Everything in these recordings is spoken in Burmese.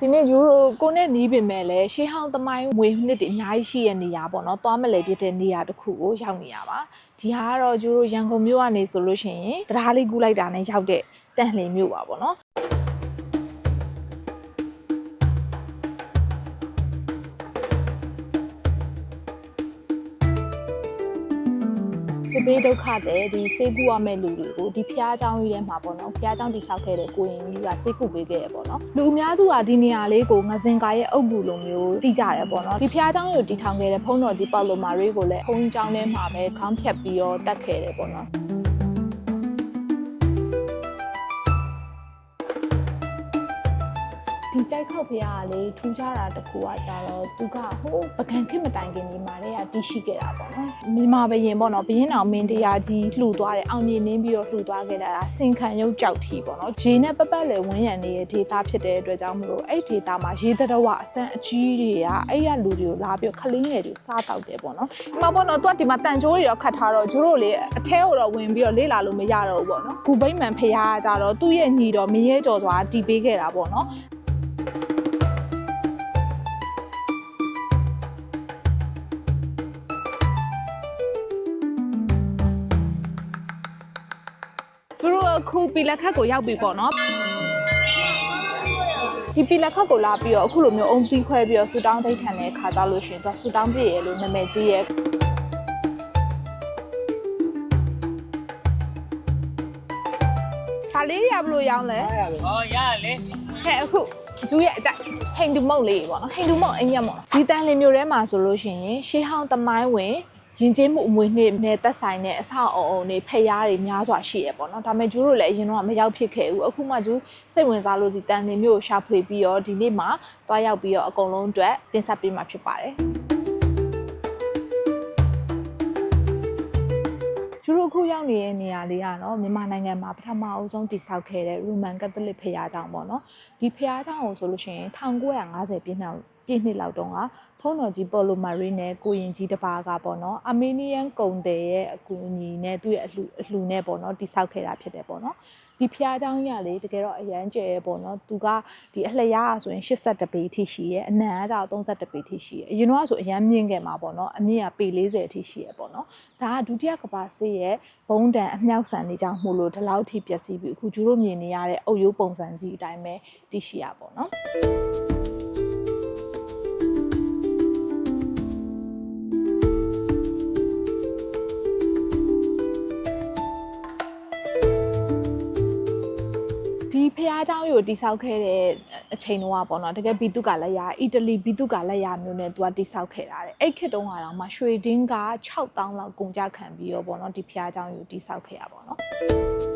ဒီနေ့ယူရိုကိုနဲ့နီးပင်မဲ့လဲရှေးဟောင်းသမိုင်းမွေနှစ်တွေအများကြီးရှိတဲ့နေရာပေါ့နော်သွားမလဲဖြစ်တဲ့နေရာတစ်ခုကိုရောက်နေရပါဒီဟာကတော့ယူရိုရန်ကုန်မြို့ကနေဆိုလို့ရှိရင်တရားလေးကူးလိုက်တာနဲ့ရောက်တဲ့တန်လှင်မြို့ပါပေါ့နော် စစ်ဘေးဒုက္ခတဲ့ဒီစေကူရမဲ့လူတွေကိုဒီဖျားเจ้าကြီးထဲမှာပေါ့နော်ဖျားเจ้าတိဆောက်ခဲ့တဲ့ကိုရင်ကြီးကစေကူပေးခဲ့ရပေါ့နော်လူအများစုကဒီနေရာလေးကိုငစင်ကာရဲ့အုပ်ကူလိုမျိုးတိကြတယ်ပေါ့နော်ဒီဖျားเจ้าကိုတီထောင်ခဲ့တဲ့ဖုန်းတော်ကြီးပေါလိုမာရီကိုလည်းဖုန်းเจ้าထဲမှာပဲခေါင်းဖြတ်ပြီးတော့တတ်ခဲ့တယ်ပေါ့နော် ဒီကြိုက်ခောက်ဖရားကလေထူးခြားတာတစ်ခုကကြတော့သူကဟိုပကံခစ်မတိုင်ခင်ဒီမှာတည်းကတီးရှိခဲ့တာပေါ့နော်မြန်မာဘရင်ပေါ့နော်ဘရင်တော်မင်းတရားကြီးလှူသွားတယ်အောင်မြင်နှင်းပြီးတော့လှူသွားခဲ့တာစင်ခံရုပ်ကြောက်ထီပေါ့နော်ဂျေနဲ့ပတ်ပတ်လေဝန်းရံနေတဲ့ဒေတာဖြစ်တဲ့အတွက်ကြောင့်မလို့အဲ့ဒေတာမှာရေတရဝအဆန်းအကြီးတွေကအဲ့ရလူတွေကိုလာပြီးခလင်းငယ်တွေစားတောက်တယ်ပေါ့နော်ဒီမှာပေါ့နော်သူကဒီမှာတန်ချိုးတွေတော့ခတ်ထားတော့ကျတို့လေအထဲကိုတော့ဝင်ပြီးတော့လေးလာလို့မရတော့ဘူးပေါ့နော်ဂူဘိမ့်မှန်ဖရားကကြတော့သူ့ရဲ့ညီတော်မရဲကျော်စွာတီးပေးခဲ့တာပေါ့နော် သူတို့အခုပီလက်ခတ်ကိုရောက်ပြီပေါ့နော်ဒီပီလက်ခတ်ကိုလာပြီးတော့အခုလိုမျိုးအုံသီးခွဲပြီးတော့ဆူတောင်းဒိတ်ခံတဲ့ခါသားလို့ရှိရင်သူကဆူတောင်းပြည့်ရလို့နာမည်ကြီးရဲ့ဒါလေးတွေကဘယ်လိုရောင်းလဲဟောရရလေဟဲ့အခုဂျူးရဲ့အကြိုက်ဟိန်ဒူမုတ်လေးပေါ့နော်ဟိန်ဒူမုတ်အင်ရမုတ်ဒီတန်လင်မျိုးထဲမှာဆိုလို့ရှိရင်ရှေးဟောင်းသမိုင်းဝင် ယဉ်ကျေးမှုအမွေအနှစ်နဲ့သက်ဆိုင်တဲ့အဆောက်အအုံတွေဖိအားတွေများစွာရှိရပေါ့နော်ဒါပေမဲ့ကျူးတို့လည်းအရင်တော့မရောက်ဖြစ်ခဲ့ဘူးအခုမှကျူးစိတ်ဝင်စားလို့ဒီတန်လင်းမျိုးကိုရှာဖွေပြီးတော့ဒီနေ့မှတွားရောက်ပြီးတော့အကုန်လုံးအတွက်တင်ဆက်ပေးမှာဖြစ်ပါတယ်ကျူတို့အခုရောက်နေတဲ့နေရာလေးကတော့မြန်မာနိုင်ငံမှာပထမအဦးဆုံးတည်ဆောက်ခဲ့တဲ့ရိုမန်ကက်သလစ်ဖခင်ကျောင်းပေါ့နော်ဒီဖခင်ကျောင်းကိုဆိုလို့ရှိရင်1950ပြည့်နှစ်ပြည့်နှစ်လောက်တုန်းကန်းတော်ကြီးပေါ်လိုမာရီနဲ့ကိုရင်ကြီးတစ်ပါးကပေါ့နော်အာမေးနီးယန်ကုံတယ်ရဲ့အကူအညီနဲ့သူ့ရဲ့အလှအလှနဲ့ပေါ့နော်တည်ဆောက်ခဲ့တာဖြစ်တယ်ပေါ့နော်ဒီဖျားเจ้าကြီးကလေတကယ်တော့အရန်ကျဲပေါ့နော်သူကဒီအလျားဆိုရင်82ပေအထိရှိရဲအနံကကြော31ပေအထိရှိရဲအရင်တော့ဆိုအရန်မြင့်ခဲ့မှာပေါ့နော်အမြင့်ကပေ40အထိရှိရဲပေါ့နော်ဒါကဒုတိယကမ္ဘာစစ်ရဲ့ဘုံတန်အမြောက်ဆန်နေကြောင်းမှုလို့ဒီလောက်ထိပျက်စီးပြီးအခုကျတို့မြင်နေရတဲ့အုပ်ရိုးပုံစံကြီးအတိုင်းပဲတည်ရှိရပါတော့နော် ဖះเจ้าကိုတိဆောက်ခဲ့တဲ့အချိန်တုန်းကပေါ့နော်တကယ်ဘီတုကလက်ရအီတလီဘီတုကလက်ရမျိုးနဲ့သူကတိဆောက်ခဲ့တာတဲ့အဲ့ခေတ်တုန်းကတော့မှရွှေဒင်းက6000လောက်ကုန်ကြခံပြီးတော့ပေါ့နော်ဒီဖះเจ้าကိုတိဆောက်ခဲ့ရပါတော့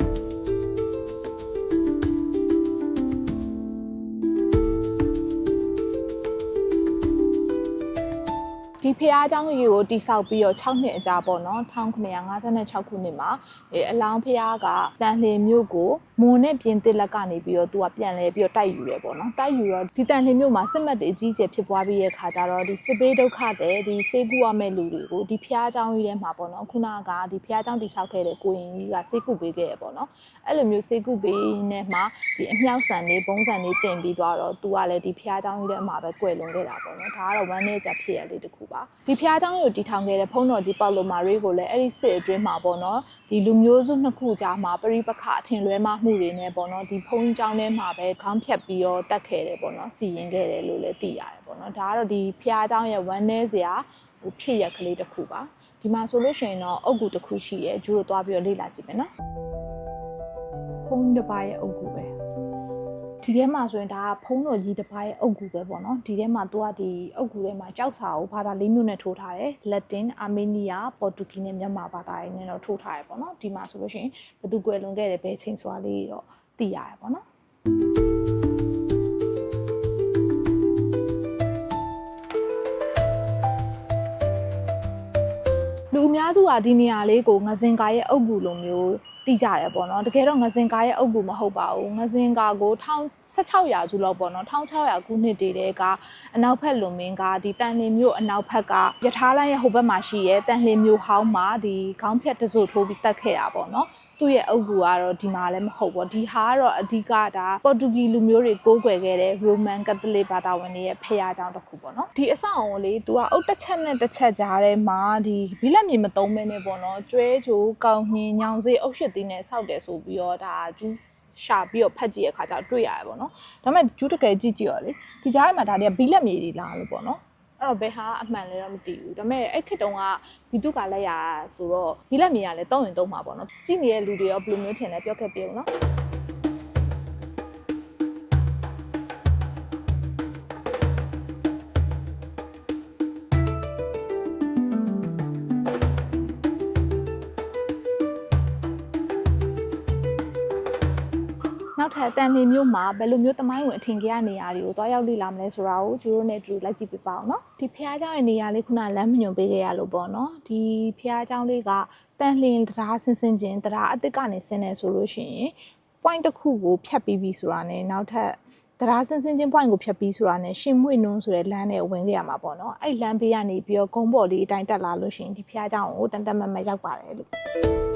ဒီဖះเจ้าကြီးကိုတိဆောက်ပြီးတော့6နှစ်အကြာပေါ့နော်1956ခုနှစ်မှာအဲအလောင်းဖះကတန်လှင်မြို့ကိုမွန်နဲ့ပြင်တစ်လက်ကနေပြီးတော့သူကပြန်လဲပြီးတော့တိုက်ယူတယ်ပေါ့နော်တိုက်ယူတော့ဒီတန်လှင်မြို့မှာစစ်မှတ်တွေအကြီးကျယ်ဖြစ်ပွားပြီးရဲ့ခါကျတော့ဒီစစ်ဘေးဒုက္ခတဲ့ဒီစေကူရမဲ့လူတွေကိုဒီဖះเจ้าကြီးထဲမှာပေါ့နော်ခုနကဒီဖះเจ้าတိဆောက်ခဲ့တဲ့ကိုရင်ကြီးကစေကူပေးခဲ့ရပေါ့နော်အဲ့လိုမျိုးစေကူပေးနဲ့မှဒီအမြောက်ဆန်တွေဘုံဆန်တွေတင်ပြီးသွားတော့သူကလည်းဒီဖះเจ้าကြီးထဲမှာပဲကွယ်လွန်ခဲ့တာပေါ့နော်ဒါကတော့ဝမ်းနေကြဖြစ်ရလေးတစ်ခုပါ ဒီဖះเจ้าကိုတီထောင်ခဲ့တဲ့ဖုန်းတော်ကြီးပေါလိုမာရီကိုလည်းအဲ့ဒီစစ်အတွင်းမှာပေါ့နော်ဒီလူမျိုးစုနှစ်ခုကြားမှာပရိပခအထင်လွဲမှမှုတွေနဲ့ပေါ့နော်ဒီဖုန်းเจ้าထဲမှာပဲခေါင်းဖြတ်ပြီးတော့တတ်ခဲ့တယ်ပေါ့နော်စီရင်ခဲ့တယ်လို့လည်းသိရတယ်ပေါ့နော်ဒါကတော့ဒီဖះเจ้าရဲ့ဝမ်းနေစရာဟိုဖြစ်ရကလေးတစ်ခုပါဒီမှာဆိုလို့ရှိရင်တော့အုတ်ကူတစ်ခုရှိရဲကျိုးတို့သွားပြီးတော့လေ့လာကြည့်မယ်နော်ဖုန်းတစ်ပါးရဲ့အုတ်ကူပဲ ဒီထဲမှာဆိုရင်ဒါကဖုံးတော်ကြီးတစ်ပိုင်းအုပ်ကူပဲပေါ့နော်ဒီထဲမှာသူကဒီအုပ်ကူထဲမှာကြောက်စာကိုဘာသာလေးမျိုးနဲ့ထိုးထားတယ်လက်တင်အာမေးနီးယားပေါ်တူဂီနဲ့မြန်မာဘာသာရေးနဲ့တော့ထိုးထားရပေါ့နော်ဒီမှာဆိုလို့ရှိရင်ဘယ်သူကွယ်လွန်ခဲ့တယ်ဘယ်ချိန်ဆိုတာလေးတော့သိရတယ်ပေါ့နော် များစုကဒီနေရာလေးကိုငစင်ကာရဲ့အုပ်ကူလိုမျိုးတိကြတယ်ပေါ့နော်တကယ်တော့ငစင်ကာရဲ့အုပ်ကူမဟုတ်ပါဘူးငစင်ကာကို1600ရာစုလောက်ပေါ့နော်1600ခုနှစ်တည်းတည်းကအနောက်ဖက်လွန်မင်းကဒီတန်လင်းမြို့အနောက်ဖက်ကယထာလန်းရဲ့ဟိုဘက်မှာရှိရဲတန်လင်းမြို့ဟောင်းမှာဒီခေါင်းဖြတ်တစို့ထိုးပြီးတက်ခဲ့တာပေါ့နော် သူ့ရဲ့အုပ်ကူကတော့ဒီမှာလည်းမဟုတ်ပေါ့ဒီဟာကတော့အဓိကဒါပေါ်တူဂီလူမျိုးတွေကိုးကွယ်ခဲ့တဲ့ Roman Catholic ဘာသာဝင်တွေရဲ့ဖရာကြောင်းတစ်ခုပေါ့နော်ဒီအဆောက်အုံလေးသူကအုပ်တစ်ချက်နဲ့တစ်ချက်ကြားထဲမှာဒီဘိလက်မြေမသုံးမဲနဲ့ပေါ့နော်ကျွဲချိုကောင်းညင်ညောင်စေးအုပ်ရှစ်သေးနဲ့စောက်တယ်ဆိုပြီးတော့ဒါကျူးရှာပြီးတော့ဖတ်ကြည့်ရတဲ့အခါကျတော့တွေ့ရတယ်ပေါ့နော်ဒါပေမဲ့ကျူးတကယ်ကြည့်ကြည့်ရောလေဒီကြားထဲမှာဒါတွေကဘိလက်မြေတွေလားလို့ပေါ့နော် အဲ့တော့ဘယ်ဟာအမှန်လဲတော့မသိဘူးဒါပေမဲ့အဲ့ခေတ်တုန်းကဘီတုကလက်ရဆိုတော့ဘီလက်မြေကလည်းတုံးရင်တုံးမှာပေါ့နော်ကြည့်နေတဲ့လူတွေရောဘယ်လိုမျိုးထင်လဲပြောခဲ့ပြအောင်နော် နောက်ထပ်တန်လီမျိုးမှာဘယ်လိုမျိုးတမိုင်းဝင်အထင်ကြီးရနေရာတွေကိုတွားရောက်လေ့လာမလဲဆိုတာကိုကျိုးတို့နဲ့အတူလိုက်ကြည့်ပြပါအောင်နော်ဒီဖះเจ้าရဲ့နေရာလေးခုနလမ်းမညွန်ပေးခဲ့ရလို့ပေါ့နော်ဒီဖះเจ้าလေးကတန်လင်းတရားဆင်းဆင်းချင်းတရားအစ်စ်ကနေဆင်းနေဆိုလို့ရှိရင် point တစ်ခုကိုဖြတ်ပြီးပြီဆိုတာနဲ့နောက်ထပ်တရားစင်စင်ချင်း point ကိုဖြတ်ပြီးဆိုတာနဲ့ရှင်မွေနုံဆိုတဲ့လမ်းနဲ့ဝင်ခဲ့ရမှာပေါ့နော်အဲ့လမ်းဘေးကနေပြီးတော့ဂုံးပေါ်လေးအတိုင်းတက်လာလို့ရှိရင်ဒီဖះเจ้าကိုတန်တက်မတ်မတ်ရောက်ပါတယ်လို့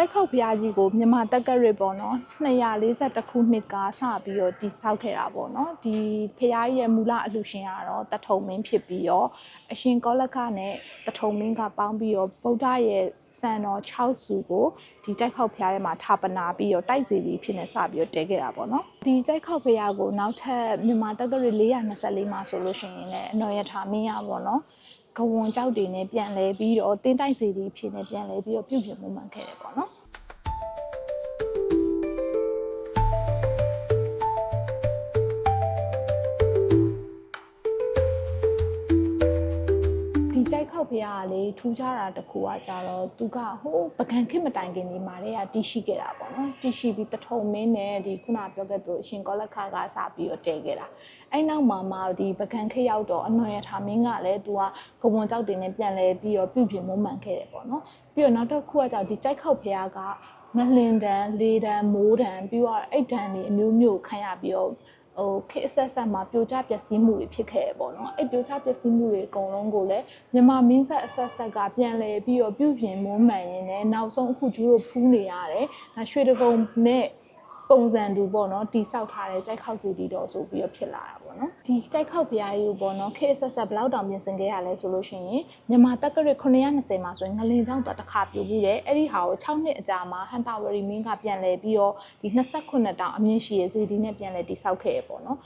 ကြိုက်ခောက်ဘုရားကြီးကိုမြန်မာတက္ကရာပေါ့နော်242ခုနှစ်ကစပြီးတော့တည်ဆောက်ခဲ့တာပေါ့နော်ဒီဘုရားကြီးရဲ့မူလအလှရှင်ကတော့တထုံမင်းဖြစ်ပြီးတော့အရှင်ကောလကနဲ့တထုံမင်းကပေါင်းပြီးတော့ဗုဒ္ဓရဲ့စံတော်6စုကိုဒီကြိုက်ခောက်ဘုရားထဲမှာဌာပနာပြီးတော့တိုက်စီပြီးဖြစ်နေစပြီးတော့တည်ခဲ့တာပေါ့နော်ဒီကြိုက်ခောက်ဘုရားကိုနောက်ထပ်မြန်မာတက္ကရာ424မှာဆိုလို့ရှိရင်လည်းအနော်ရထာမင်းရပေါ့နော် ကဝွန်ကြောက်တွေနဲ့ပြန်လဲပြီးတော့တင်းတိုက်စီဒီဖြစ်နေပြန်လဲပြီးတော့ပြုတ်ပြမှုမှန်ခဲ့တယ်ပေါ့နော် ဒီကြိုက်ခောက်ဖရားကလေထူးခြားတာတစ်ခုကကြတော့သူကဟိုးပကံခစ်မတိုင်ခင်ဒီမှာတည်းကတီးရှိခဲ့တာပေါ့နော်တီးရှိပြီးတထုံမင်းနဲ့ဒီခုနပြောခဲ့သူအရှင်ကောလက်ခကစပြီးတော့တည်ခဲ့တာအဲ့နောက်မှာမှဒီပကံခစ်ရောက်တော့အနော်ရထာမင်းကလည်းသူကကဝွန်ကြောက်တွေနဲ့ပြန်လဲပြီးတော့ပြုတ်ပြမှုမှန်ခဲ့တယ်ပေါ့နော်ပြီးတော့နောက်တစ်ခုကကြောင့်ဒီကြိုက်ခောက်ဖရားကငလင်တန်လေတန်မိုးတန်ပြီးတော့အဲ့တန်တွေအမျိုးမျိုးခံရပြီးတော့ ဟိုခေတ်အဆက်ဆက်မှာပြိုကျပျက်စီးမှုတွေဖြစ်ခဲ့ရပေါ့နော်အဲ့ပြိုကျပျက်စီးမှုတွေအကုန်လုံးကိုလည်းမြန်မာမင်းဆက်အဆက်ဆက်ကပြန်လဲပြီးတော့ပြုပြင်မွမ်းမံရင်းနဲ့နောက်ဆုံးအခုကျူးတို့ဖူးနေရတယ်ဒါရွှေတကုံနဲ့ ပုံစံတူပေါ့နော်တိဆောက်ထားတဲ့ကြိုက်ခောက်စီတီတော်ဆိုပြီးတော့ဖြစ်လာတာပေါ့နော်ဒီကြိုက်ခောက်ဘုရားကြီးကိုပေါ့နော်ခေတ်အဆက်ဆက်ဘယ်လောက်တောင်ပြင်ဆင်ခဲ့ရလဲဆိုလို့ရှိရင်မြန်မာတက္ကရာ920မှာဆိုရင်ငလင်ချောင်းတော့တစ်ခါပြိုပြီးတယ်အဲ့ဒီဟာကို6နှစ်အကြာမှာဟန်တာဝရီမင်းကပြန်လဲပြီးတော့ဒီ29တောင်အမြင့်ရှိရဲ့ဇေဒီနဲ့ပြန်လဲတိဆောက်ခဲ့ရပေါ့နော်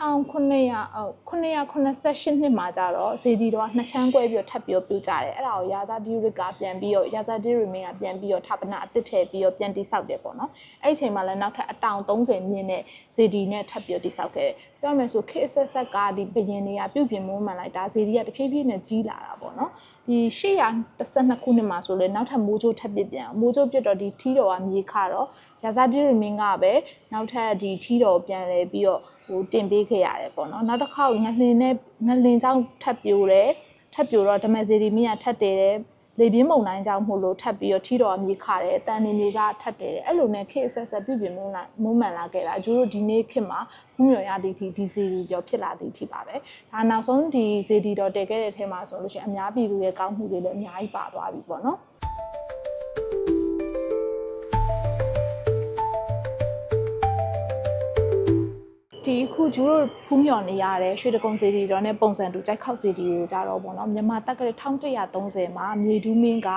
1900အော်988နှစ်မှာကြတော့ဇေဒီတော့နှစ်ချမ်းကွဲပြီးတော့ထပ်ပြီးတော့ပြိုကြတယ်အဲ့ဒါကိုရာဇာဒီရစ်ကပြန်ပြီးတော့ရာဇာဒီရစ်မင်းကပြန်ပြီးတော့ဌာပနာအသစ်ထည့်ပြီးတော့ပြန်တိဆောက်တယ်ပေါ့နော်အဲ့ဒီအချိန်မှာလည်းနောက်ထပ်အတောင်30မြင့်နဲ့ဇေဒီနဲ့ထပ်ပြီးတော့တိဆောက်ခဲ့တယ်ပြောရမယ်ဆိုခေတ်ဆက်ဆက်ကဒီဘရင်တွေကပြုတ်ပြင်မိုးမှန်လိုက်တာဇေဒီကတဖြည်းဖြည်းနဲ့ကြီးလာတာပေါ့နော်ဒီ812ခုနှစ်မှာဆိုလဲနောက်ထပ်မိုးကြိုးထပ်ပစ်ပြန်အောင်မိုးကြိုးပစ်တော့ဒီထီးတော်ကမြေခတော့ရာဇာဒီရစ်မင်းကပဲနောက်ထပ်ဒီထီးတော်ကိုပြန်လဲပြီးတော့ ဟိုတင်ပေးခဲ့ရတယ်ပေါ့နော်နောက်တစ်ခေါက်ငလင်နဲ့ငလင်ချောင်းထပ်ပြိုတယ်ထပ်ပြိုတော့ဓမ္မစီရီမီကထပ်တယ်တယ်လေပြင်းမုံတိုင်းကြောင့်မို့လို့ထပ်ပြီးတော့ထီတော်အမြေခတယ်တန်နေမြေစားထပ်တယ်တယ်အဲ့လိုနဲ့ခေတ်ဆက်ဆက်ပြုပြင်မုံလာမုံမှန်လာခဲ့တာအကျိုးတို့ဒီနေ့ခေတ်မှာမှုမြော်ရသည့်အထိဒီစီရီကျော်ဖြစ်လာသည့်အထိပါပဲဒါနောက်ဆုံးဒီဇေဒီတော်တည်ခဲ့တဲ့အထဲမှာဆိုလို့ရှိရင်အများပြည်သူရဲ့ကောင်းမှုတွေလည်းအများကြီးပါသွားပြီပေါ့နော် ဒီခုကျူတို့ဖူးမြော်နေရတဲ့ရွှေတကုံစီတီတော်နဲ့ပုံစံတူကြိုက်ခောက်စီတီကိုကြတော့ပေါ့နော်မြန်မာတက်ကလေး1130မှာမြေတူးမင်းက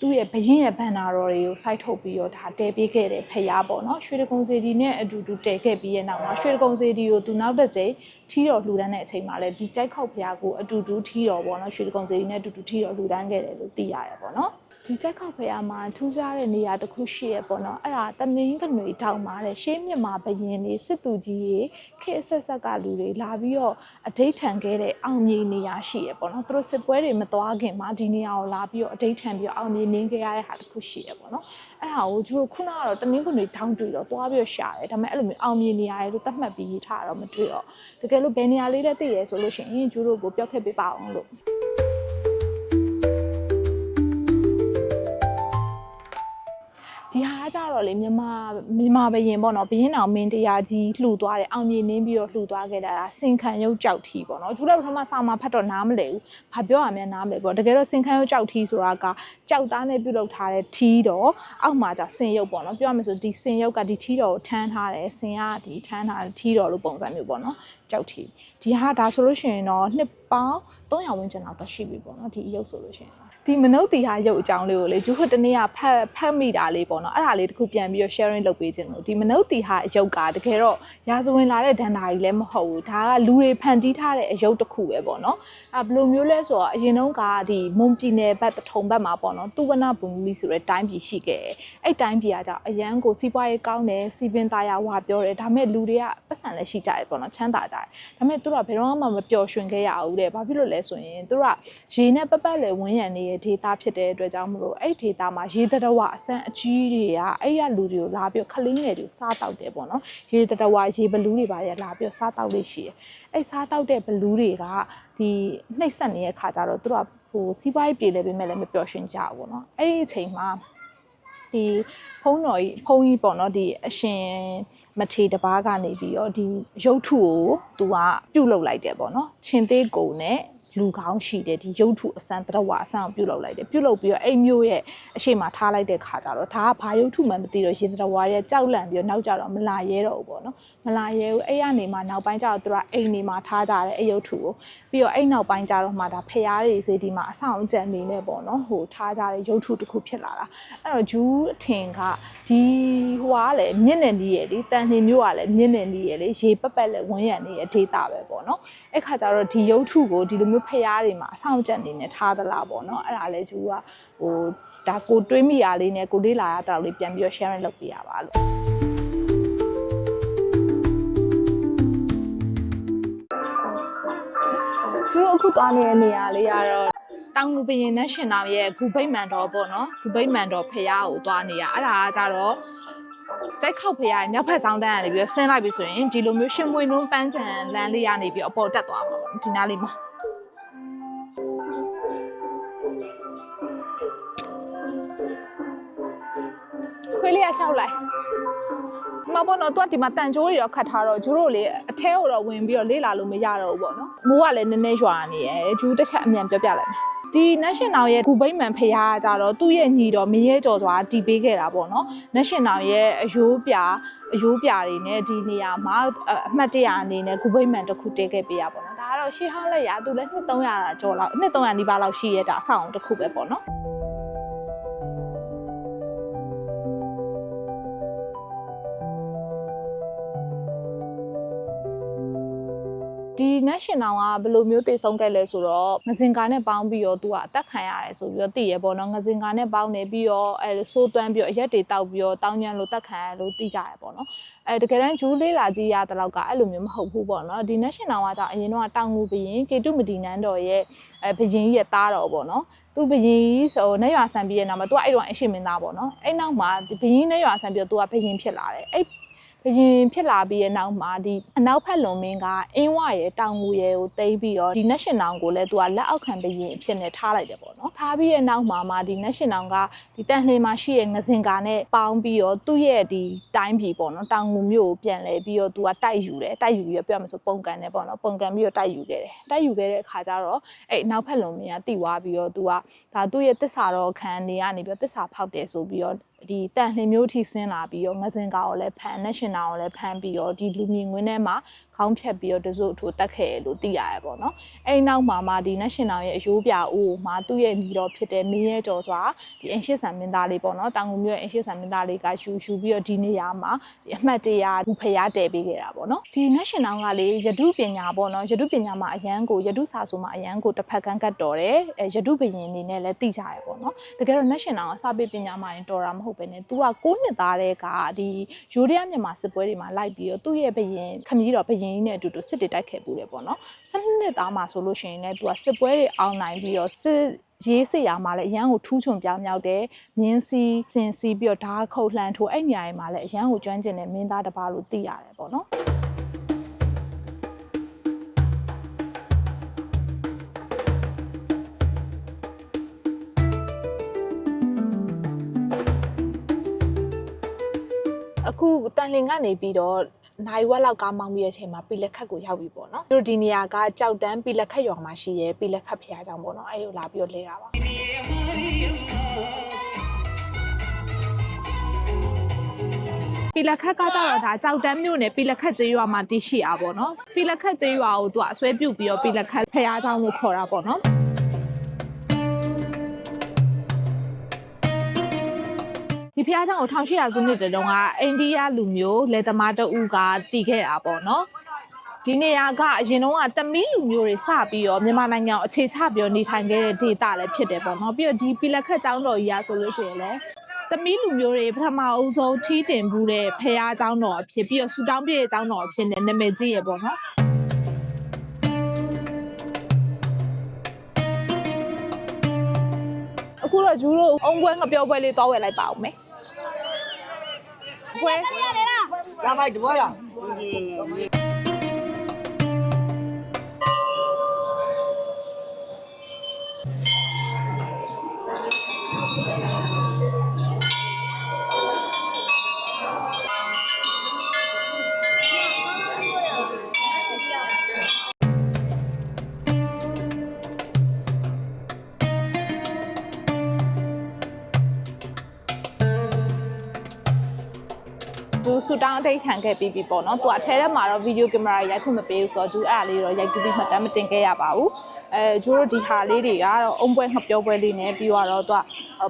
သူ့ရဲ့ဘရင်ရဲ့ဘန်နာတော်တွေကိုစိုက်ထုတ်ပြီးတော့ဒါတဲပေးခဲ့တဲ့ဖျားပေါ့နော်ရွှေတကုံစီတီနဲ့အတူတူတဲခဲ့ပြီးရဲ့နောက်မှာရွှေတကုံစီတီကိုသူနောက်တစ်ချိန်ထီးတော်လှူဒန်းတဲ့အချိန်မှာလည်းဒီကြိုက်ခောက်ဖျားကိုအတူတူထီးတော်ပေါ့နော်ရွှေတကုံစီတီနဲ့အတူတူထီးတော်လှူဒန်းခဲ့တယ်လို့သိရတယ်ပေါ့နော် ဒီကြက်ခောက်ဖရာမှာထူးခြားတဲ့နေရာတစ်ခုရှိရပေါ့နော်အဲ့ဒါတနင်းကနွေတောင်မှာတဲ့ရှေးမြမာဘရင်တွေစစ်သူကြီးတွေခေတ်အဆက်ဆက်ကလူတွေလာပြီးတော့အဋိဋ္ဌံခဲ့တဲ့အောင်မြေနေရာရှိရပေါ့နော်သူတို့စစ်ပွဲတွေမသွားခင်မှာဒီနေရာကိုလာပြီးတော့အဋိဋ္ဌံပြီးတော့အောင်မြေနင်းခဲ့ရတဲ့ဟာတစ်ခုရှိရပေါ့နော်အဲ့ဒါကိုကျတို့ခုနကတော့တနင်းကနွေတောင်တွေ့တော့သွားပြီးတော့ရှာတယ်ဒါပေမဲ့အဲ့လိုမျိုးအောင်မြေနေရာတွေလို့သတ်မှတ်ပြီးရေးထားတော့မတွေ့တော့တကယ်လို့ဘယ်နေရာလေးတဲ့သိရဲဆိုလို့ရှိရင်ကျတို့ကိုပြောခဲ့ပေးပါအောင်လို့ ကကြတော့လေမြန်မာမြန်မာဘရင်ပေါ့နော်ဘရင်တော်မင်းတရားကြီးလှူသွားတယ်အောင်မြင်နှင်းပြီးတော့လှူသွားခဲ့တာစင်ခံရုပ်ကြောက်ထီပေါ့နော်သူတို့ပထမစာမှာဖတ်တော့နားမလည်ဘူးဘာပြောရမလဲနားမလည်ပေါ့တကယ်တော့စင်ခံရုပ်ကြောက်ထီဆိုတာကကြောက်သားနဲ့ပြုတ်လုပ်ထားတဲ့ထီတော့အောက်မှာじゃစင်ရုပ်ပေါ့နော်ပြောရမယ်ဆိုဒီစင်ရုပ်ကဒီထီတော်ကိုထမ်းထားတယ်စင်ကဒီထမ်းထားတဲ့ထီတော်လို့ပုံစံမျိုးပေါ့နော်ကြောက်ထီဒီဟာဒါဆိုလို့ရှိရင်တော့နှစ်ပေါင်း300ဝန်းကျင်လောက်တော့ရှိပြီပေါ့နော်ဒီရုပ်ဆိုလို့ရှိရင် ဒီမနုဿီဟာရုပ်အကြောင်းလေးကိုလေဂျူဟွတ်တနေ့ကဖတ်ဖတ်မိတာလေးပေါ့နော်အဲ့ဒါလေးတခုပြန်ပြီးတော့ sharing လုပ်ပေးခြင်းလို့ဒီမနုဿီဟာအယုတ်ကတကယ်တော့ရာဇဝင်လာတဲ့ဒဏ္ဍာကြီးလည်းမဟုတ်ဘူးဒါကလူတွေဖန်တီးထားတဲ့အယုတ်တစ်ခုပဲပေါ့နော်အဲ့ဘယ်လိုမျိုးလဲဆိုတော့အရင်တုန်းကဒီမွန်ပြည်နယ်ဘက်တထုံဘက်မှာပေါ့နော်သူဝနဘူမီဆိုတဲ့တိုင်းပြည်ရှိခဲ့တယ်အဲ့တိုင်းပြည်ကကြောင့်အရန်ကိုစီးပွားရေးကောင်းတယ်စီပင်သားရဝါပြောတယ်ဒါပေမဲ့လူတွေကပတ်စံလည်းရှိကြတယ်ပေါ့နော်ချမ်းသာကြတယ်ဒါပေမဲ့သူတို့ကဘယ်တော့မှမပျော်ရွှင်ခဲ့ရဘူးတဲ့ဘာဖြစ်လို့လဲဆိုရင်သူတို့ကရေနဲ့ပတ်ပတ်လည်ဝန်းရံနေတဲ့ဒေတာဖြစ်တဲ့အတွက်ကြောင့်မလို့အဲ့ဒေတာမှာရေတရဝအစမ်းအကြီးတွေကအဲ့ရလူတွေကိုလာပြီးခလင်းငယ်တွေကိုစားတောက်တယ်ပေါ့နော်ရေတရဝရေဘလူးတွေပါရလာပြီးစားတောက်လို့ရှိတယ်အဲ့စားတောက်တဲ့ဘလူးတွေကဒီနှိပ်ဆက်နေတဲ့ခါကျတော့သူတို့ကဟိုစီးပွားရေးပြည်လဲပေမဲ့လည်းမပျော်ရွှင်ကြဘူးပေါ့နော်အဲ့ဒီအချိန်မှာဒီဖုံးတော်ကြီးဖုံးကြီးပေါ့နော်ဒီအရှင်မထေတပားကနေပြီးတော့ဒီရုပ်ထုကိုသူကပြုတ်လုလိုက်တယ်ပေါ့နော်ချင်းသေးကုံနဲ့ လူကောင်းရှိတယ်ဒီရုပ်ထုအစံတရဝအစံကိုပြုတ်လုလိုက်တယ်ပြုတ်လုပြီးတော့အဲ့မျိုးရဲ့အရှိမထားလိုက်တဲ့ခါကျတော့ဒါကဘာရုပ်ထုမှမသိတော့ရှင်တရဝရဲ့ကြောက်လန့်ပြီးတော့နောက်ကျတော့မလာရဲတော့ဘူးပေါ့နော်မလာရဲဘူးအဲ့ရနေမှနောက်ပိုင်းကျတော့သူကအိမ်နေမှာထားကြတယ်အဲ့ရုပ်ထုကိုပြီးတော့အဲ့နောက်ပိုင်းကျတော့မှဒါဖျားတွေစေဒီမှာအဆောင်ကြံနေနေပေါ့နော်ဟိုထားကြတဲ့ရုပ်ထုတစ်ခုဖြစ်လာတာအဲ့တော့ဂျူးအထင်ကဒီဟိုကလည်းမြင့်နေနေရလေတန်နှင်းမျိုးကလည်းမြင့်နေနေရလေရေပက်ပက်လည်းဝန်းရံနေရဒေတာပဲပေါ့နော်အဲ့ခါကျတော့ဒီရုပ်ထုကိုဒီလိုမျိုးဖျားတွေမှာအဆောင်ကြံနေနေထားသလားပေါ့နော်အဲ့ဒါလည်းဂျူးကဟိုဒါကိုတွေးမိရလေးနဲ့ကိုလေးလာရတာလေးပြန်ပြီးတော့ sharing လုပ်ပြရပါလို့သူတို့အခုသွားနေတဲ့နေရာလေးကတော့တောင်ငူဘရင်နဲ့ရှင်တော်ရဲ့ဂူဘိတ်မန်တော်ပေါ့နော်ဂူဘိတ်မန်တော်ဖះကိုသွားနေရအဲ့ဒါကကြတော့ကြိုက်ခောက်ဖះရဲ့မြောက်ဖက်ဆောင်တန်းကနေပြီးတော့ဆင်းလိုက်ပြီဆိုရင်ဒီလိုမျိုးရှင်မွေနှုံးပန်းချံလမ်းလေးကနေပြီးတော့အပေါ်တက်သွားမှာပေါ့ဒီနားလေးမှာ ခွေးလေးကရှောက်လိုက်မပေါ့နော်သူကဒီမှာတန်ကြိုးတွေတော့ခတ်ထားတော့ဂျိုးတို့လေအထဲကိုတော့ဝင်ပြီးတော့လေးလာလို့မရတော့ဘူးပေါ့နော်မိုးကလည်းနည်းနည်းရွာနေရယ်ဂျူးတစ်ချက်အမြန်ပြောပြလိုက်မယ်ဒီ national ရဲ့ဂူဘိတ်မန်ဖျားကကြတော့သူ့ရဲ့ညီတော်မင်းရဲကျော်စွာတီးပေးခဲ့တာပေါ့နော် national ရဲ့အယိုးပြအယိုးပြတွေနဲ့ဒီနေရာမှာအမှတ်တရအနေနဲ့ဂူဘိတ်မန်တစ်ခုတဲခဲ့ပေးရပေါ့နော်ဒါကတော့ရှေးဟောင်းလက်ရသူလည်းနှစ်300ကျော်လောက်နှစ်300နီးပါးလောက်ရှိရတာအဆောင်တစ်ခုပဲပေါ့နော် ဒီ national ကဘယ်လိုမျိုးတည်ဆုံးခဲ့လဲဆိုတော့ငစင်ကာနဲ့ပေါင်းပြီးတော့သူကအသက်ခံရတယ်ဆိုပြီးတော့သိရပေါ့နော်ငစင်ကာနဲ့ပေါင်းနေပြီးတော့အဲဆိုးသွမ်းပြီးတော့အရက်တွေတောက်ပြီးတော့တောင်းညံလို့တက်ခံရလို့သိကြရပေါ့နော်အဲတကယ်တမ်းဂျူးလေးလာကြီးရတဲ့လောက်ကအဲ့လိုမျိုးမဟုတ်ဘူးပေါ့နော်ဒီ national ကကြောင့်အရင်တော့တောင်ငူဘရင်ကေတုမဒီနန်းတော်ရဲ့အဲဘရင်ကြီးရဲ့သားတော်ပေါ့နော်သူဘရင်ကြီးဆိုနေရွာဆန်ပြီးရဲ့နောက်မှာသူကအဲ့တော့အရှိမင်းသားပေါ့နော်အဲ့နောက်မှာဘရင်နေရွာဆန်ပြီးတော့သူကဘရင်ဖြစ်လာတယ်အဲ့ ဘရင်ဖြစ်လာပြီးရဲ့နောက်မှာဒီအနောက်ဖက်လွန်မင်းကအင်းဝရဲ့တောင်ငူရဲ့ကိုတိမ့်ပြီးတော့ဒီ national ကိုလည်းသူကလက်အောက်ခံဘရင်အဖြစ်နဲ့ထားလိုက်တယ်ပေါ့နော်ထားပြီးရဲ့နောက်မှာမှဒီ national ကဒီတန်လှေမှာရှိရဲ့ငစင်ကာနဲ့ပေါင်းပြီးတော့သူ့ရဲ့ဒီတိုင်းပြည်ပေါ့နော်တောင်ငူမြို့ကိုပြန်လဲပြီးတော့သူကတိုက်ယူတယ်တိုက်ယူပြီးတော့ပြောရမှာဆိုပုံကန်တယ်ပေါ့နော်ပုံကန်ပြီးတော့တိုက်ယူခဲ့တယ်တိုက်ယူခဲ့တဲ့အခါကျတော့အဲ့အနောက်ဖက်လွန်မင်းကတိသွားပြီးတော့သူကဒါသူ့ရဲ့တစ္ဆာတော်ခံနေရနေပြီးတော့တစ္ဆာဖောက်တယ်ဆိုပြီးတော့ ဒီတန်လှင်မျိုးထိဆင်းလာပြီးတော့ငစင်ကာကိုလည်းဖန် national ကိုလည်းဖန်ပြီးတော့ဒီလူမြင်ကွင်းထဲမှာ ခေါင်းဖြတ်ပြီးတော့တစုထိုးတက်ခဲ့လို့သိရတယ်ပေါ့နော်အဲ့ဒီနောက်မှာမှဒီ national ရဲ့အယိုးပြအိုးမှာသူ့ရဲ့ညီတော်ဖြစ်တဲ့မင်းရဲကျော်စွာဒီအင်ရှစ်ဆန်မင်းသားလေးပေါ့နော်တောင်ငူမြို့ရဲ့အင်ရှစ်ဆန်မင်းသားလေးကယူယူပြီးတော့ဒီနေရာမှာဒီအမှတ်တရဘူဖျားတည်ပေးခဲ့တာပေါ့နော်ဒီ national ကလေယတုပညာပေါ့နော်ယတုပညာမှာအရန်ကိုယတုစာဆိုမှာအရန်ကိုတစ်ဖက်ကန်းကတ်တော်တယ်အဲယတုဘရင်အနေနဲ့လည်းသိကြရပေါ့နော်တကယ်တော့ national ကစာပေပညာမှာရင်တော်တာမဟုတ်ပဲねသူက6နှစ်သားတဲ့ကဒီယူရီးယားမြန်မာစစ်ပွဲတွေမှာလိုက်ပြီးတော့သူ့ရဲ့ဘရင်ခမကြီးတော်ဘရင်ကြီးနဲ့အတူတူစစ်တွေတိုက်ခဲ့ပူတယ်ပေါ့နော်12နှစ်သားမှာဆိုလို့ရှိရင်လည်းသူကစစ်ပွဲတွေအောင်နိုင်ပြီးတော့စစ်ရေးစစ်ရာမှာလည်းအရန်ကိုထူးချွန်ပြောင်းမြောက်တယ်မြင်းစီစင်စီပြီးတော့ဓာတ်ခုတ်လှန်ထိုးအဲ့နေရာတွေမှာလည်းအရန်ကိုကျွမ်းကျင်တဲ့မင်းသားတစ်ပါးလို့သိရတယ်ပေါ့နော်အခုတန်လင်ကနေပြီးတော့ နိုင်ဝက်လောက်ကားမောင်းပြီးတဲ့အချိန်မှာပီလက်ခတ်ကိုရောက်ပြီပေါ့နော်သူတို့ဒီနေရာကကြောက်တန်းပီလက်ခတ်ရွာမှာရှိရဲပီလက်ခတ်ဖျားကြောင်ပေါ့နော်အဲ့ကိုလာပြီးတော့လဲတာပါပီလက်ခတ်ကကြတော့ဒါကြောက်တန်းမြို့နယ်ပီလက်ခတ်ကျေးရွာမှာတည်ရှိတာပေါ့နော်ပီလက်ခတ်ကျေးရွာကိုသူကအဆွဲပြုတ်ပြီးတော့ပီလက်ခတ်ဖျားကြောင်လို့ခေါ်တာပေါ့နော် ဒီဖျားเจ้าကို1800စုနှစ်တည်းတုန်းကအိန္ဒိယလူမျိုးလက်သမားတအူးကတည်ခဲ့တာပေါ့နော်ဒီနေရာကအရင်တုန်းကတမီးလူမျိုးတွေစပြီးတော့မြန်မာနိုင်ငံကိုအခြေချပြီးတော့နေထိုင်ခဲ့တဲ့ဒေသလည်းဖြစ်တယ်ပေါ့နော်ပြီးတော့ဒီပီလက်ခတ်ကျောင်းတော်ကြီးရာဆိုလို့ရှိရင်လည်းတမီးလူမျိုးတွေပထမအဦးဆုံးထီးတင်ဘူးတဲ့ဖះเจ้าတော်အဖြစ်ပြီးတော့ဆူတောင်းပြည့်เจ้าတော်အဖြစ်နဲ့နာမည်ကြီးရပေါ့နော်အခုတော့ဂျူးတို့အုံပွဲငပြောပွဲလေးတောင်းဝယ်လိုက်ပါအောင်မယ် ပွဲလာမို င်းအတိတ်ခံခဲ့ပြီးပြီပေါ့နော်သူကအထဲထဲမှာတော့ဗီဒီယိုကင်မရာရိုက်ခွင့်မပေးဘူးဆိုတော့ဂျူအဲ့ဒါလေးတော့ရိုက်ကူးပြီးမှတ်တမ်းမတင်ခဲ့ရပါဘူးအဲဂျူတို့ဒီဟာလေးတွေကတော့အုံပွဲငပြောပွဲလေးနဲ့ပြီးတော့သူက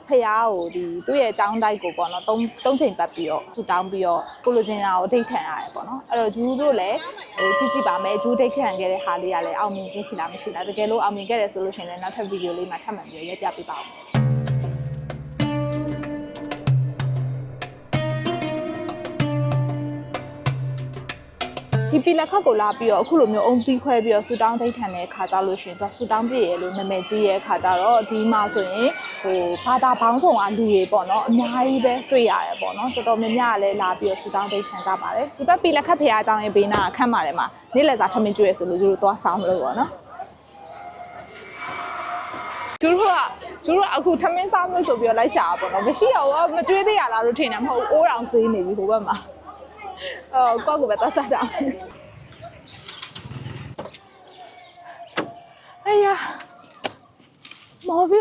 ဖះကိုဒီသူ့ရဲ့အကြောင်းတိုက်ကိုပေါ့နော်သုံးသုံးချိန်ပတ်ပြီးတော့ဆူတောင်းပြီးတော့ကိုလိုချင်တာကိုအတိတ်ခံရတယ်ပေါ့နော်အဲ့တော့ဂျူတို့လည်းဟိုကြည့်ကြည့်ပါမယ်ဂျူတိတ်ခံခဲ့တဲ့ဟာလေးကလည်းအောင်မြင်ခြင်းရှိလားမရှိလားတကယ်လို့အောင်မြင်ခဲ့တယ်ဆိုလို့ရှိရင်လည်းနောက်ထပ်ဗီဒီယိုလေးမှာထပ်မံပြီးတော့ရိုက်ပြပေးပါဦး ဒီပီလက်ခတ်ကိုလာပြီးတော့အခုလိုမျိုးအုံပြီးခွဲပြီးတော့ဆူတောင်းဒိတ်ထန်တဲ့ခါကြလို့ရှိရင်သူကဆူတောင်းပြည့်ရလို့နာမည်ကြီးရဲ့ခါကြတော့ဒီမှာဆိုရင်ဟိုဘာသာပေါင်းစုံကလူတွေပေါ့နော်အများကြီးပဲတွေ့ရတယ်ပေါ့နော်တော်တော်များများလည်းလာပြီးတော့ဆူတောင်းဒိတ်ထန်ကြပါတယ်ဒီဘက်ပီလက်ခတ်ဖရာအကြောင်းရဲ့ဘေးနာအခန်းပါတယ်မှာနေ့လည်စာထမင်းကျွေးရဆိုလို့သူတို့သွားဆောင်မလို့ပေါ့နော်သူတို့ကသူတို့ကအခုထမင်းစားမလို့ဆိုပြီးတော့လိုက်ရှာတာပေါ့နော်မရှိတော့ဘူးမကျွေးသေးရလားလို့ထင်တယ်မဟုတ်ဘူးအိုးတောင်စေးနေပြီဟိုဘက်မှာအော်ကောက်ကိုပဲသွားစားကြအောင် 哎呀，毛病，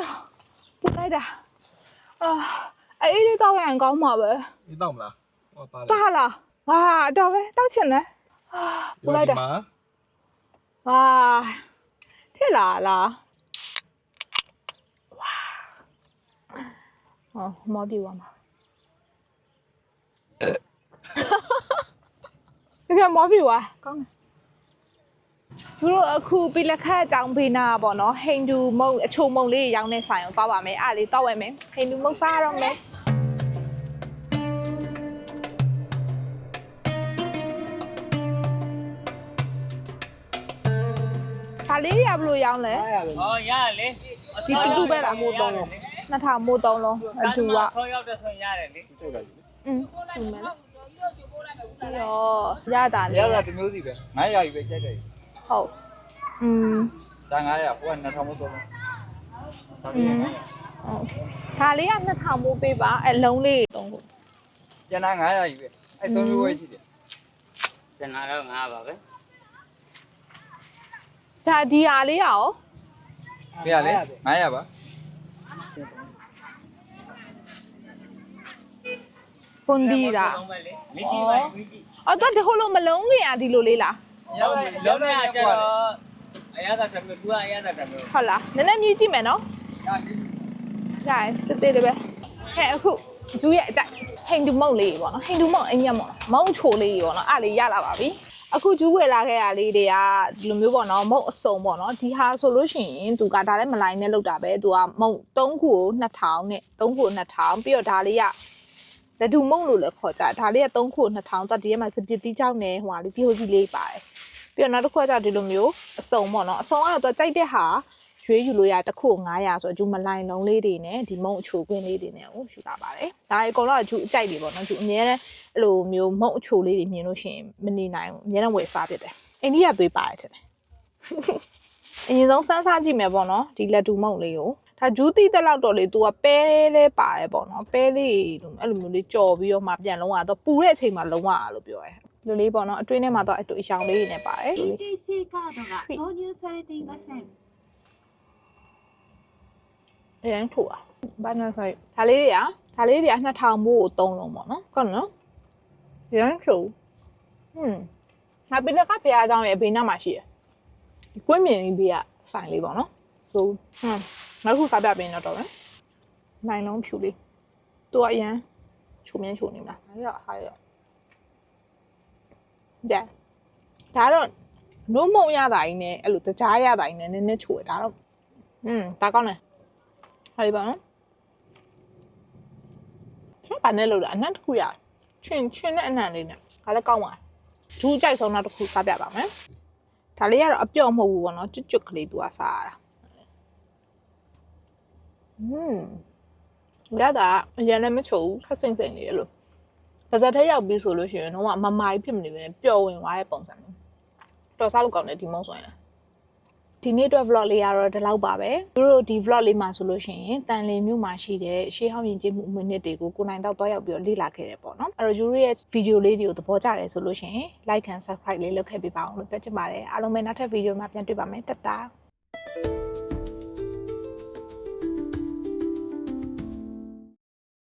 不带的啊！哎，你到眼搞嘛呗？你到不啦？我扒了。扒了，哇，到呗，到钱了啊！不带的。哇，太辣了。哇，哦，毛病我嘛。你看毛病我，刚。 သူတို့အခုပီလက်ခတ်အကြောင်းပေးနာပေါ့နော်ဟိန္ဒူမုတ်အချုံမုံလေးရောင်းတဲ့ဆိုင်ကိုသွားပါမယ်အားလေးသွားဝယ်မယ်ဟိန္ဒူမုတ်စားရတော့မယ်ဒါလေးတွေကဘယ်လိုရောင်းလဲအားရတယ်ဟောရတယ်လေဒီတူတူပဲလားမို့တော့လို့နှစ်ထောင်မို့သုံးလုံးအတူကဆောရောက်တဲ့ဆိုရင်ရတယ်လေထုတ်လိုက်อืมတူမယ်နော်ပြီးတော့ရတာရလေတာဒီမျိုးစီပဲ900ယူပဲကြိုက်တယ် ဟုတ်อืม ဒါ900ဟိုက2000မို့တော့ဒါ อืมဟုတ်ဒါလေးကနှစ်ထောင်မို့ပေးပါအလုံးလေးသုံးလို့ ကျန်တာ900ယူပဲအဲ့3မျိုးပဲရှိတယ် ကျန်တာတော့ငါပါပဲ ဒါဒီဟာလေးကရော ပြရလေ900ပါ ဖွန်ဒီတာ လုံးပဲလေမိကြီးပါမိကြီး အော်တော့ဒီဟိုလိုမလုံးခင်อ่ะဒီလိုလေးလား လုံးလုံးနဲ့ကျတော့အရသာတမျိုးသူကအရသာတမျိုးဟုတ်လားနည်းနည်းမြည်ကြည့်မယ်နော်ဒါတက်တက်လေးပဲဟဲ့အခုဂျူးရဲ့အကြိုက်ဟိန္ဒူမုတ်လေးပေါ့နော်ဟိန္ဒူမုတ်အင်းညက်မုတ်မုတ်ချိုလေးပေါ့နော်အဲ့လေးရလာပါပြီအခုဂျူးဝယ်လာခဲ့ရလေးတွေကဒီလိုမျိုးပေါ့နော်မုတ်အစုံပေါ့နော်ဒီဟာဆိုလို့ရှိရင်သူကဒါလည်းမလိုင်းနဲ့လောက်တာပဲသူကမုတ်3ခုကို2000နဲ့3ခုကို2000ပြီးတော့ဒါလေးကလက်ဒူမုတ်လို့လည်းခေါ်ကြဒါလေးက3ခုကို2000တော့ဒီထဲမှာစပစ်တီးချောင်းနဲ့ဟိုဟာလေးပြိုကြီးလေးပါတယ် ပြီးတော့နောက်တစ်ခုကကြဒီလိုမျိုးအစုံပေါ့နော်အစုံကတော့သူကြိုက်တဲ့ဟာရွေးယူလို့ရတစ်ခု900ဆိုတော့ဂျူမလိုင်းလုံးလေးတွေနဲ့ဒီမုံအချိုကွင်းလေးတွေနဲ့ဟိုယူလာပါတယ်ဒါအကုန်လုံးကဂျူအကြိုက်တွေပေါ့နော်ဂျူအများနဲ့အဲ့လိုမျိုးမုံအချိုလေးတွေမြင်လို့ရှိရင်မနေနိုင်ဘူးအများနဲ့ဝယ်စားဖြစ်တယ်အိန္ဒိယသွေးပါတယ်ထင်တယ်အရင်ဆုံးစမ်းစားကြည့်မယ်ပေါ့နော်ဒီလက်တူမုံလေးကိုဒါဂျူးတိတက်လောက်တော့လေ तू ကပဲလေးပါတယ်ပေါ့နော်ပဲလေးလို့အဲ့လိုမျိုးလေးကြော်ပြီးတော့မှပြန်လုံးရတော့ပူတဲ့အချိန်မှာလုံးဝလို့ပြောရဲ ဒီလိုလေးပေါ့နော်အတွင်းထဲမှာတော့အတူအရောင်လေးတွေနဲ့ပါတယ်ဒီလိုလေးကားတော့က購入されていませんအရင်ထိုးอ่ะဘာနာဆိုင်ဒါလေးတွေကဒါလေးတွေက2000မို့ကို3လုံးပေါ့နော်ကောနော်ရန်ချိုဟွန်းငါပိလကဖရားကြောင့်ရဲ့ဘေးနားမှာရှိရဒီကွင်းမြင်ဘေးကဆိုင်လေးပေါ့နော်ဆိုဟွန်းနောက်ခုစားပြပေးနေတော့တယ်နိုင်လုံးဖြူလေးသူကအရန်ချုံမြန်းချုံနေမှာဟာရဟာရ ကြဒါတော့နိုးမုံရတာကြီးနဲ့အဲ့လိုတကြားရတာကြီးနဲ့နည်းနည်းချိုးတယ်ဒါတော့อืมဒါကောင်းတယ် ဟာဒီပါနော်ကျန်ပါနဲ့လို့လားအနံ့တစ်ခုရချင်းချင်းနဲ့အနံ့လေးနဲ့ဒါလည်းကောင်းပါဂျူးကြိုက်ဆုံးတော့တစ်ခုစားပြပါမယ်ဒါလေးကတော့အပြော့မဟုတ်ဘူးပေါ့နော်ကျွတ်ကျွတ်ကလေးသူကစားရတာอืมရတာအရင်လည်းမချိုးဘူးခက်စိမ့်စိမ့်လေးလို့ ပါဇက်ထဲရောက်ပြီဆိုလို့ရှိရင်တော့မမိုင်ဖြစ်မနေပဲပျော်ဝင်သွားတဲ့ပုံစံမျိုးတော်စားလို့ကောင်းတယ်ဒီမုံဆိုရင်လည်းဒီနေ့အတွက် vlog လေးကတော့ဒီလောက်ပါပဲသူတို့ဒီ vlog လေးမှာဆိုလို့ရှိရင်တန်လင်းမြို့မှာရှိတဲ့ရှေးဟောင်းယဉ်ကျေးမှုအမွေအနှစ်တွေကိုကိုယ်နိုင်တော့တွားရောက်ပြီးတော့လေ့လာခဲ့တယ်ပေါ့နော်အဲ့တော့ယူရီရဲ့ video လေးတွေကိုသဘောကျတယ်ဆိုလို့ရှိရင် like and subscribe လေးလုပ်ခဲ့ပေးပါအောင်လို့ပြောချင်ပါတယ်အားလုံးပဲနောက်ထပ် video မှာပြန်တွေ့ပါမယ်တတ်တာ